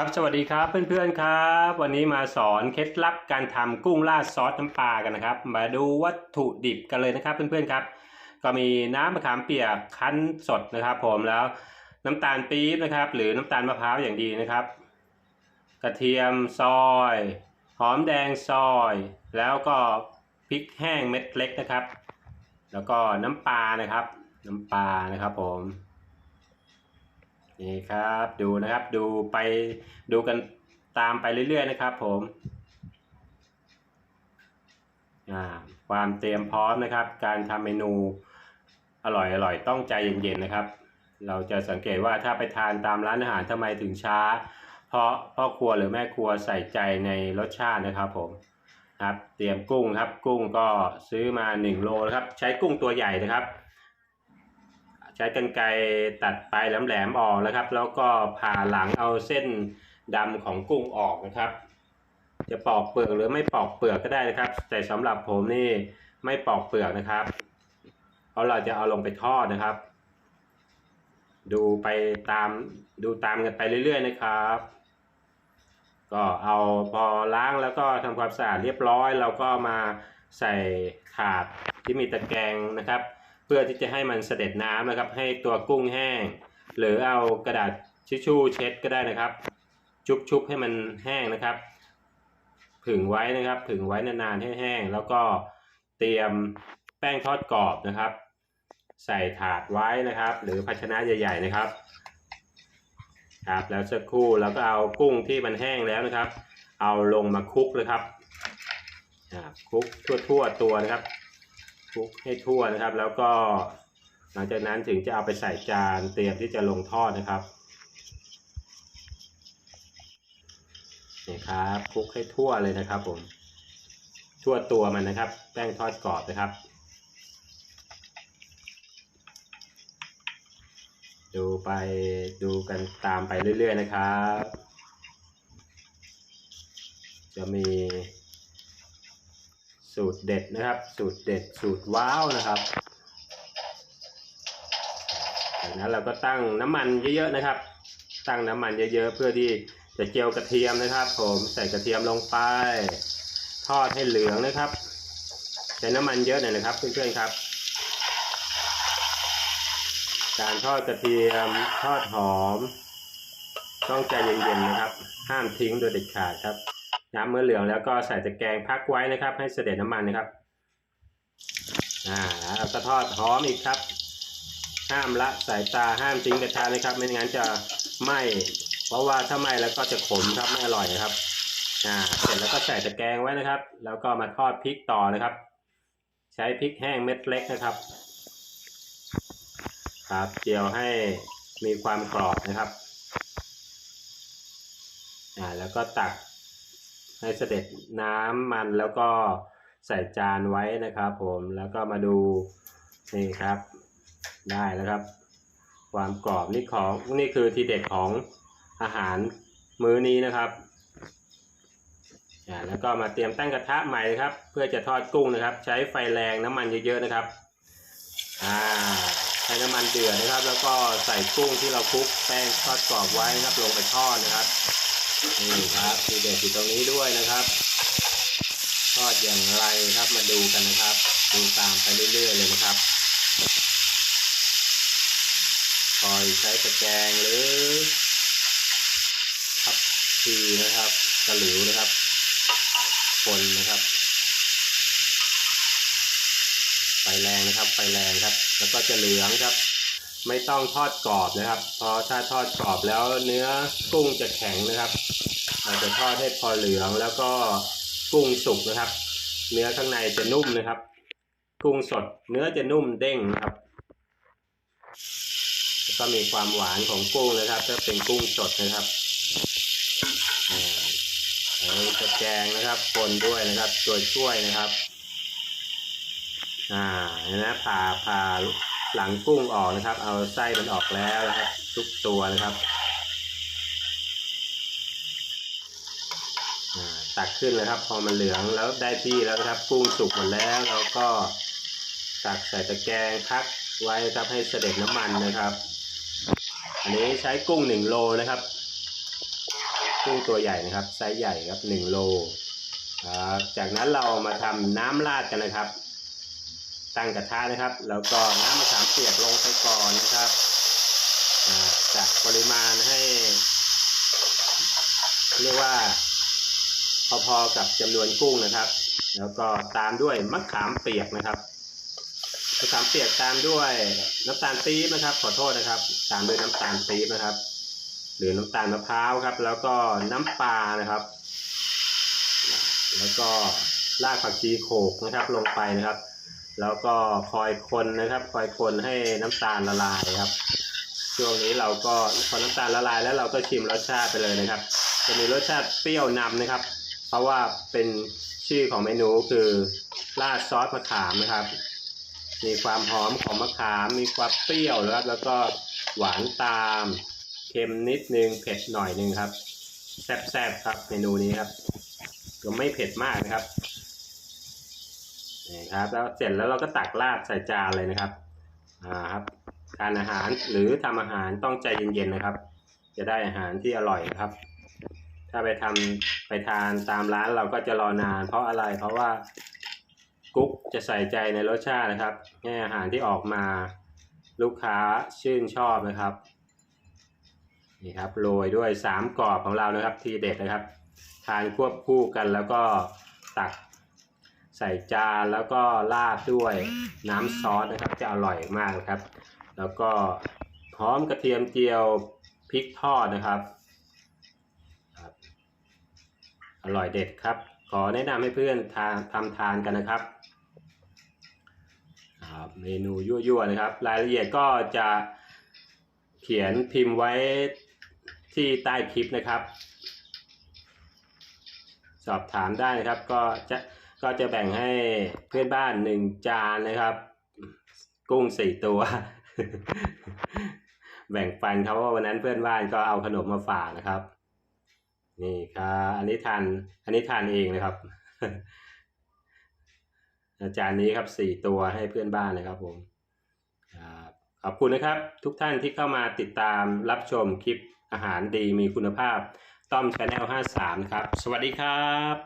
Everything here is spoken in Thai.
ครับสวัสดีครับเพื่อนๆครับ วันนี้มาสอนเคล็ดลับการทำกุ้งราดซอสน้ำปลากันนะครับ มาดูวัตถุดิบกันเลยนะครับเพื่อนๆครับ ก็มีน้ำมะขามเปียกคั้นสดนะครับ ผมแล้วน้ำตาลปี๊บนะครับ หรือน้ำตาลมะพร้าวอย่างดีนะครับ กระเทียมซอยหอมแดงซอย แล้วก็พริกแห้งเม็ดเล็กนะครับ แล้วก็น้ำปลานะครับ น้ำปลานะครับผม นี่ครับดูนะครับดูไปดูกันตามไปเรื่อยๆนะครับ ผมความเตรียมพร้อมนะครับ การทำเมนูอร่อยอร่อยต้องใจเย็นๆนะครับ เราจะสังเกตว่าถ้าไปทานตามร้านอาหารทำไมถึงช้า เพราะพ่อครัวหรือแม่ครัวใส่ใจในรสชาตินะครับผมครับเตรียมกุ้งครับกุ้งก็ซื้อมา 1 โลนะครับ ใช้กุ้งตัวใหญ่นะครับ ใช้กรรไกรตัดปลายแหลมๆออกนะครับ แล้วก็ผ่าหลังเอาเส้นดำของกุ้งออกนะครับ จะปอกเปลือกหรือไม่ปอกเปลือกก็ได้นะครับ แต่สำหรับผมนี่ไม่ปอกเปลือกนะครับ เพราะเราจะเอาลงไปทอดนะครับ ดูไปตามดูตามกันไปเรื่อยๆนะครับ ก็เอาพอล้างแล้วก็ทำความสะอาดเรียบร้อย เราก็มาใส่ถาดที่มีตะแกรงนะครับ เพื่อที่จะให้มันเสด็จน้ำนะครับ ให้ตัวกุ้งแห้ง หรือเอากระดาษทิชชู่เช็ดก็ได้นะครับ ชุบๆให้มันแห้งนะครับ ผึ่งไว้นะครับ ผึ่งไว้นานๆให้แห้ง แล้วก็เตรียมแป้งทอดกรอบนะครับ ใส่ถาดไว้นะครับ หรือภาชนะใหญ่ ๆ นะครับครับแล้วสักครู่เราก็เอากุ้งที่มันแห้งแล้วนะครับ เอาลงมาคลุกเลยครับคลุกทั่วๆตัวนะครับ ลุกให้ทั่วนะครับ แล้วก็หลังจากนั้นถึงจะเอาไปใส่จานเตรียมที่จะลงทอดนะครับนี่ครับคลุกให้ทั่วเลยนะครับผมทั่วตัวมันนะครับ แป้งทอดกรอบนะครับ ดูไปดูกันตามไปเรื่อยๆนะครับ จะมี สูตรเด็ดนะครับ สูตรเด็ดสูตรว้าวนะครับจากนั้นเราก็ตั้งน้ำมันเยอะๆนะครับ ตั้งน้ำมันเยอะๆเพื่อที่จะเจียวกระเทียมนะครับ ผมใส่กระเทียมลงไป ทอดให้เหลืองนะครับใช้น้ำมันเยอะหน่อยนะครับเพื่อนๆครับ การทอดกระเทียมทอดหอม ต้องใจเย็นๆนะครับ ห้ามทิ้งโดยเด็ดขาดครับ น้ำเมื่อเหลืองแล้วก็ใส่ตะแกรงพักไว้นะครับ ให้เสด็จน้ำมันนะครับอ่าแล้วก็ทอดหอมอีกครับ ห้ามละสายตาห้ามทิ้งกระทะนะครับ ไม่งั้นจะไหม้เพราะว่าถ้าไหม้แล้วก็จะขมครับไม่อร่อยนะครับอ่าเสร็จแล้วก็ใส่ตะแกรงไว้นะครับ แล้วก็มาทอดพริกต่อนะครับ ใช้พริกแห้งเม็ดเล็กนะครับครับเจียวให้มีความกรอบนะครับอ่าแล้วก็ตัก ให้เสด็จน้ำมันแล้วก็ใส่จานไว้นะครับผมแล้วก็มาดูนี่ครับ ได้แล้วครับ ความกรอบนี่ของนี่คือทีเด็ดของอาหารมื้อนี้นะครับอ่าแล้วก็มาเตรียมตั้งกระทะใหม่ครับ เพื่อจะทอดกุ้งนะครับ ใช้ไฟแรงน้ำมันเยอะๆนะครับอ่าใช้น้ำมันเดือดนะครับ แล้วก็ใส่กุ้งที่เราคลุกแป้งทอดกรอบไว้นะครับลงไปทอดนะครับ นี่ครับทีเด็ดอยู่ตรงนี้ด้วยนะครับทอดอย่างไรครับมาดูกันนะครับ ดูตามไปเรื่อยๆเลยนะครับคอยใช้ตะแกรงหรือทับทีนะครับตะหลิวนะครับคนนะครับไฟแรงนะครับไฟแรงครับ แล้วก็จะเหลืองครับ ไม่ต้องทอดกรอบนะครับ เพราะถ้าทอดกรอบแล้วเนื้อกุ้งจะแข็งนะครับเราจะทอดให้พอเหลืองแล้วก็กุ้งสุกนะครับ เนื้อข้างในจะนุ่มนะครับ กุ้งสดเนื้อจะนุ่มเด้งนะครับก็มีความหวานของกุ้งนะครับ ถ้าเป็นกุ้งสดนะครับอ่าเอาตะแกรงนะครับคนด้วยนะครับ ตัวช่วยนะครับ อ่านะผ่าผ่า หลังกุ้งออกนะครับ เอาไส้มันออกแล้วนะครับทุกตัวนะครับตักขึ้นเลยครับ พอมันเหลืองแล้วได้ที่แล้วนะครับกุ้งสุกหมดแล้วเราก็ตักใส่ตะแกรงพักไว้ครับให้เสด็จน้ำมันนะครับ อันนี้ใช้กุ้งหนึ่งโลนะครับ กุ้งตัวใหญ่นะครับไซส์ใหญ่ครับหนึ่งโลครับจากนั้นเรามาทำน้ำราดกันนะครับ ตั้งกระทะนะครับ แล้วก็น้ำมะขามเปียกลงไปก่อนนะครับอ่าจัดปริมาณให้ เรียกว่า พอๆกับจำนวนกุ้งนะครับ แล้วก็ตามด้วยมะขามเปียกนะครับมะขามเปียกตามด้วยน้ำตาลปี๊บนะครับ ขอโทษนะครับ ตามด้วยน้ำตาลปี๊บนะครับ หรือน้ำตาลมะพร้าวครับ แล้วก็น้ำปลานะครับ แล้วก็รากผักชีโขกนะครับ ลงไปนะครับ แล้วก็คอยคนนะครับ คอยคนให้น้ำตาลละลายครับ ช่วงนี้เราก็พอน้ำตาลละลายแล้วเราก็ชิมรสชาติไปเลยนะครับ จะมีรสชาติเปรี้ยวนำนะครับ เพราะว่าเป็นชื่อของเมนูคือราดซอสมะขามนะครับ มีความหอมของมะขาม มีความเปรี้ยวนะครับ แล้วก็หวานตามเค็มนิดนึงเผ็ดหน่อยนึงครับแซ่บๆครับเมนูนี้ครับก็ไม่เผ็ดมากนะครับ นี่ครับแล้วเสร็จแล้วเราก็ตักราดใส่จานเลยนะครับอ่าครับทานอาหารหรือทำอาหารต้องใจเย็นๆนะครับ จะได้อาหารที่อร่อยครับ ถ้าไปทำไปทานตามร้านเราก็จะรอนาน เพราะอะไรเพราะว่ากุ๊กจะใส่ใจในรสชาตินะครับให้อาหารที่ออกมาลูกค้าชื่นชอบนะครับนี่ครับโรยด้วยสามกรอบของเรานะครับ ทีเด็ดนะครับ ทานควบคู่กันแล้วก็ตัก ใส่จานแล้วก็ราดด้วยน้ำซอสนะครับจะอร่อยมากครับ แล้วก็หอมกระเทียมเจียวพริกทอดนะครับอร่อยเด็ดครับ ขอแนะนำให้เพื่อนทานทำทานกันนะครับเมนูยั่วๆนะครับ รายละเอียดก็จะเขียนพิมพ์ไว้ที่ใต้คลิปนะครับ สอบถามได้นะครับก็จะ ก็จะแบ่งให้เพื่อนบ้านหนึ่งจานนะครับ กุ้งสี่ตัว แบ่งปันครับว่าวันนั้นเพื่อนบ้านก็เอาขนมมาฝากนะครับ นี่ครับอันนี้ทานอันนี้ทานเองนะครับอาจารย์นี้ครับสี่ตัวให้เพื่อนบ้านนะครับผมขอบคุณนะครับ ทุกท่านที่เข้ามาติดตามรับชมคลิปอาหารดีมีคุณภาพต้อมชาแนล53 นะครับ สวัสดีครับ